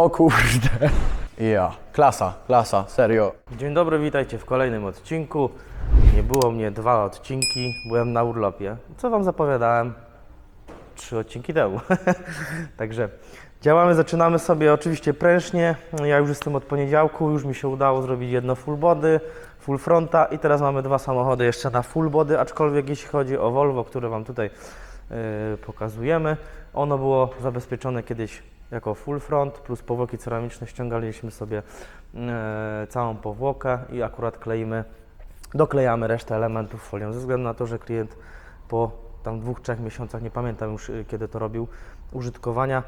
O kurde. Ja, klasa, klasa, serio. Dzień dobry, witajcie w kolejnym odcinku. Nie było mnie dwa odcinki, byłem na urlopie. Co Wam zapowiadałem? Trzy odcinki temu. Także działamy, zaczynamy sobie oczywiście prężnie. Ja już jestem od poniedziałku, już mi się udało zrobić jedno full body, full fronta i teraz mamy dwa samochody jeszcze na full body, aczkolwiek jeśli chodzi o Volvo, które Wam tutaj yy, pokazujemy, ono było zabezpieczone kiedyś jako full front plus powłoki ceramiczne ściągaliśmy sobie e, całą powłokę i akurat kleimy, doklejamy resztę elementów folią ze względu na to, że klient po tam dwóch, trzech miesiącach, nie pamiętam już y, kiedy to robił, użytkowania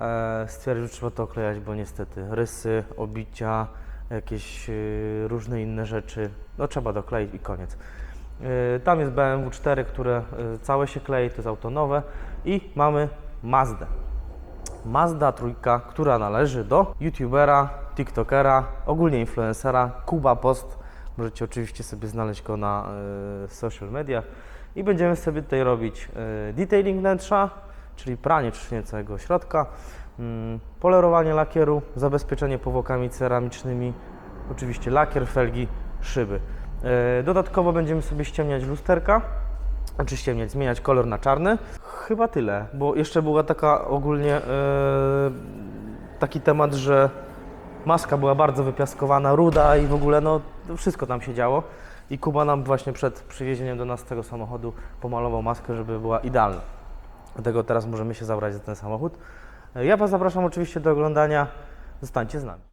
e, stwierdził, że trzeba to oklejać, bo niestety rysy, obicia, jakieś różne inne rzeczy, no trzeba dokleić i koniec. Tam jest BMW 4, które całe się klei, to jest auto nowe i mamy Mazdę. Mazda trójka, która należy do youtubera, tiktokera, ogólnie influencera, Kuba Post. Możecie oczywiście sobie znaleźć go na e, social mediach. I będziemy sobie tutaj robić e, detailing wnętrza, czyli pranie czyszczenie całego środka, mm, polerowanie lakieru, zabezpieczenie powłokami ceramicznymi, oczywiście lakier, felgi, szyby. E, dodatkowo będziemy sobie ściemniać lusterka, znaczy ściemniać, zmieniać kolor na czarny. Chyba tyle, bo jeszcze była taka ogólnie e, taki temat, że maska była bardzo wypiaskowana, ruda i w ogóle no wszystko tam się działo. I Kuba nam właśnie przed przywiezieniem do nas tego samochodu pomalował maskę, żeby była idealna. Dlatego teraz możemy się zabrać za ten samochód. E, Ja Was zapraszam oczywiście do oglądania. Zostańcie z nami.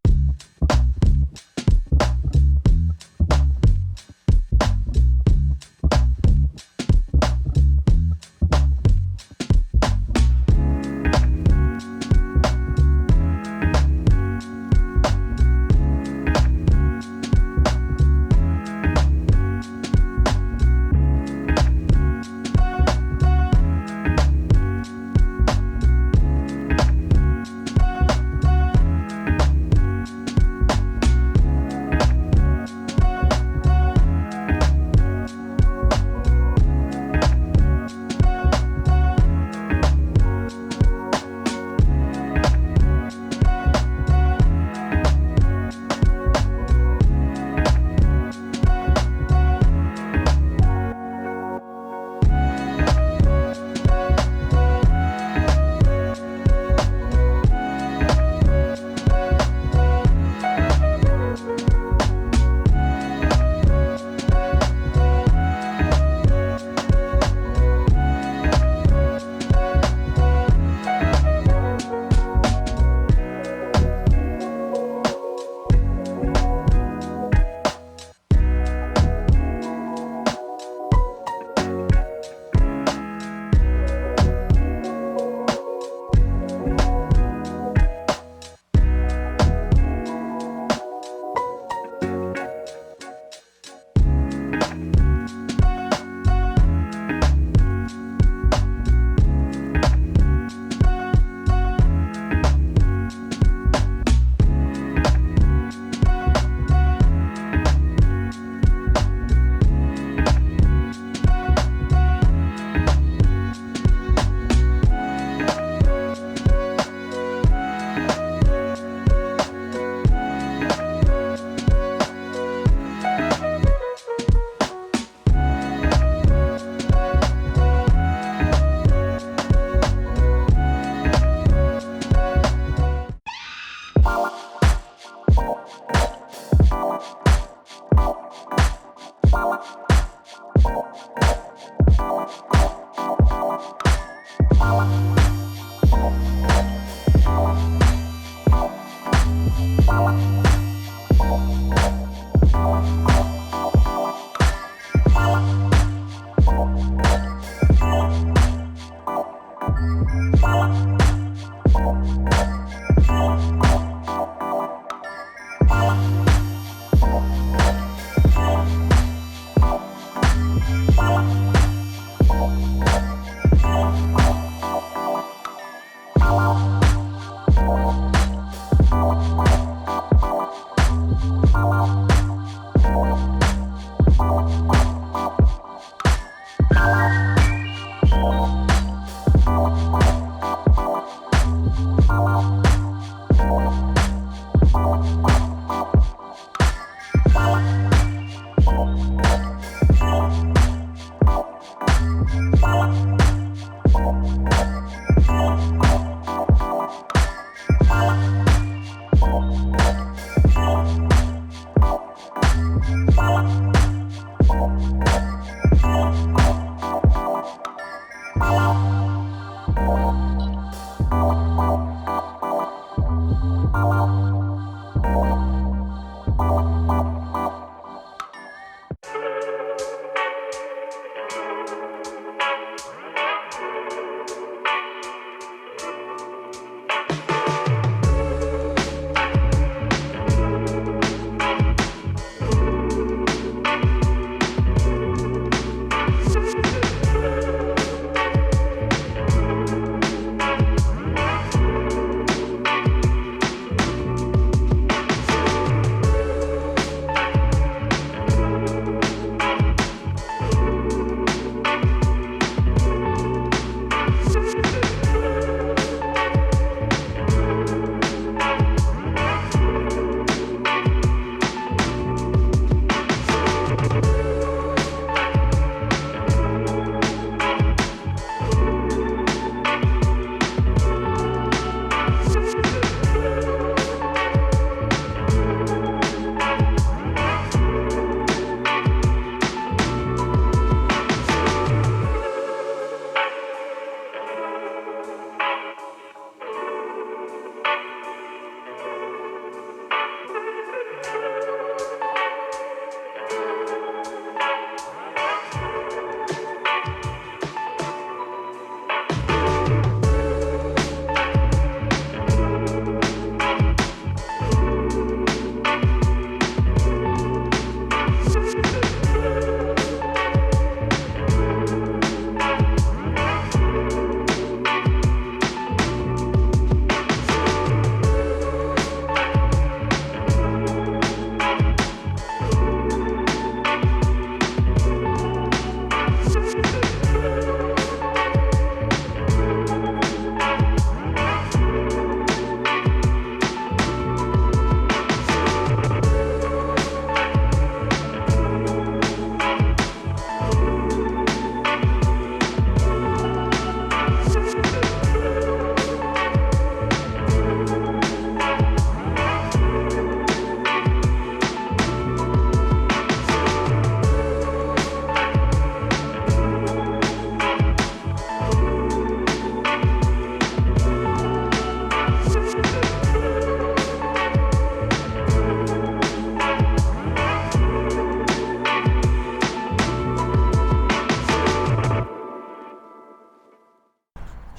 Thank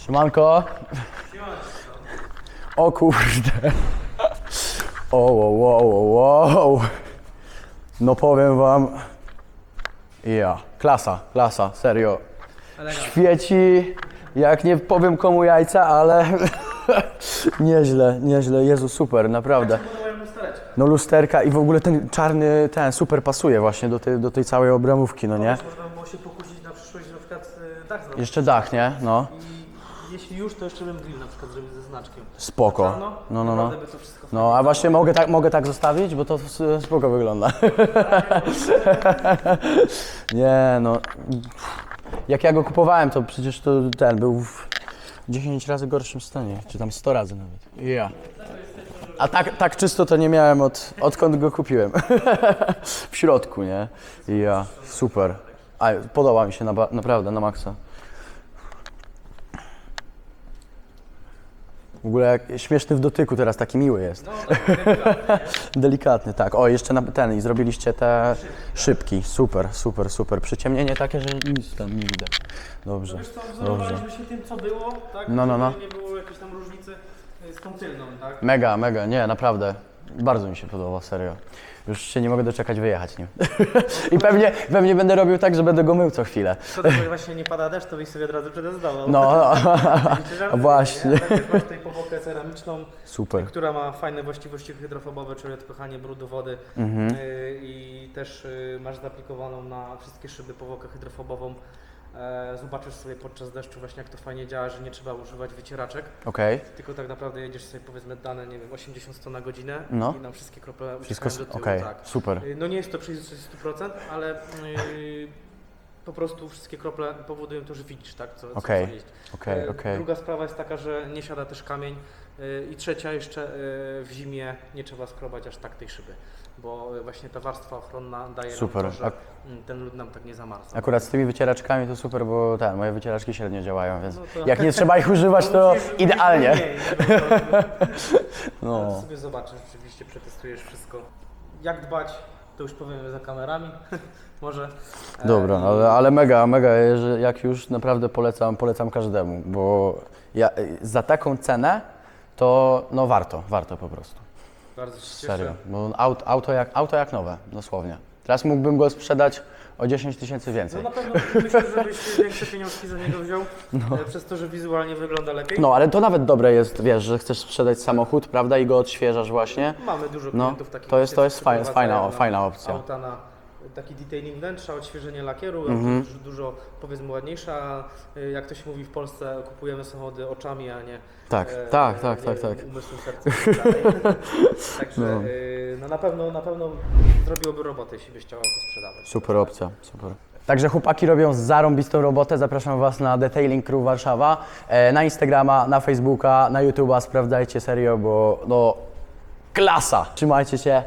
Siemanko. O kurde. O, wow, wow. No powiem wam. Ja, klasa, klasa, serio. Świeci, jak nie powiem komu jajca, ale nieźle, nieźle. Jezu, super, naprawdę. No lusterka i w ogóle ten czarny, ten super pasuje właśnie do tej, do tej całej obramówki, no nie? Można było się pokusić na przyszłość, na przykład y, dach zrobić. Jeszcze dach, nie? No, jeśli już, to jeszcze bym grill na przykład zrobił ze znaczkiem. spoko. Czarno? No, no, no. Naprawdę by to wszystko No, a właśnie mogę tak, mogę tak zostawić, bo to s- spoko wygląda. Nie, no. Jak ja go kupowałem, to przecież to ten był w 10 razy gorszym stanie, czy tam 100 razy nawet. Ja. A tak, tak czysto to nie miałem od, odkąd go kupiłem. w środku, nie? Ja. Super. A, podoba mi się na, naprawdę, na maksa. W ogóle jak śmieszny w dotyku teraz, taki miły jest. Delikatny, tak. O, jeszcze na ten i zrobiliście te szybki. Super, super, super. Przyciemnienie takie, że nic tam nie widać. Dobrze, Wiesz co, dobrze. wzorowaliśmy się tym, co było, tak? No, no, no. Żeby Nie było jakiejś tam różnicy y, z tą tylną, tak? Mega, mega, nie, naprawdę. Bardzo mi się podoba, serio. Już się nie mogę doczekać wyjechać nim. I pewnie, pewnie będę robił tak, że będę go mył co chwilę. Szkoda, że właśnie nie pada deszcz, to byś sobie od razu przetestował. No, żarty, właśnie. nie? Tak, masz tutaj powłokę ceramiczną, super. która ma fajne właściwości hydrofobowe, czyli odpychanie brudu wody Mhm. y, i też y, masz zaaplikowaną na wszystkie szyby powłokę hydrofobową. E, Zobaczysz sobie podczas deszczu właśnie jak to fajnie działa, że nie trzeba używać wycieraczek, Okej, tylko tak naprawdę jedziesz sobie powiedzmy dane, nie wiem, 80-100 na godzinę No. i nam wszystkie krople wszystko, do tyłu, okej, tak. super. Y, No nie jest to przejrzystość 100%, ale y, po prostu wszystkie krople powodują to, że widzisz, tak, co, co, Okej, co jeść. Okej, E, okej. Druga sprawa jest taka, że nie siada też kamień, Y, I trzecia jeszcze y, w zimie nie trzeba skrobać aż tak tej szyby, bo właśnie ta warstwa ochronna daje Super. nam to, że ten lód nam tak nie zamarza. Akurat z tymi wycieraczkami to super, bo ten, moje wycieraczki średnio działają, więc No to- jak nie trzeba ich używać, to musisz- musisz idealnie. mniej, to- No. Ale to sobie zobaczysz, rzeczywiście przetestujesz wszystko. Jak dbać, to już powiemy za kamerami. Może. E, Dobra, ale, ale mega, mega, że jak już naprawdę polecam, polecam każdemu, bo ja, za taką cenę to no warto, warto po prostu. Bardzo się cieszę. Serio. Bo auto, auto, jak, auto jak nowe, dosłownie. Teraz mógłbym go sprzedać o 10 tysięcy No więcej. na pewno myślę, żebyś większe pieniążki za niego wziął, e, przez to, że wizualnie wygląda lepiej. No, ale to nawet dobre jest, wiesz, że chcesz sprzedać samochód, prawda, i go odświeżasz właśnie. Mamy dużo No, klientów takich. to jest- to jest fajna- fajna- fajna opcja. Auta na taki detailing wnętrza, odświeżenie lakieru, Mhm. dużo, dużo powiedzmy ładniejsza. Y, Jak to się mówi w Polsce, kupujemy samochody oczami, a nie Tak, e, tak, tak, nie tak, wiem, tak. umysłem, sercem. tak dalej. Także No. y, no na pewno na pewno zrobiłoby robotę, jeśli byś chciał auto sprzedawać. Super opcja, super. Także chłopaki robią zarąbistą robotę. Zapraszam Was na Detailing Crew Warszawa, e, na Instagrama, na Facebooka, na YouTube'a. Sprawdzajcie serio, bo no klasa. Trzymajcie się.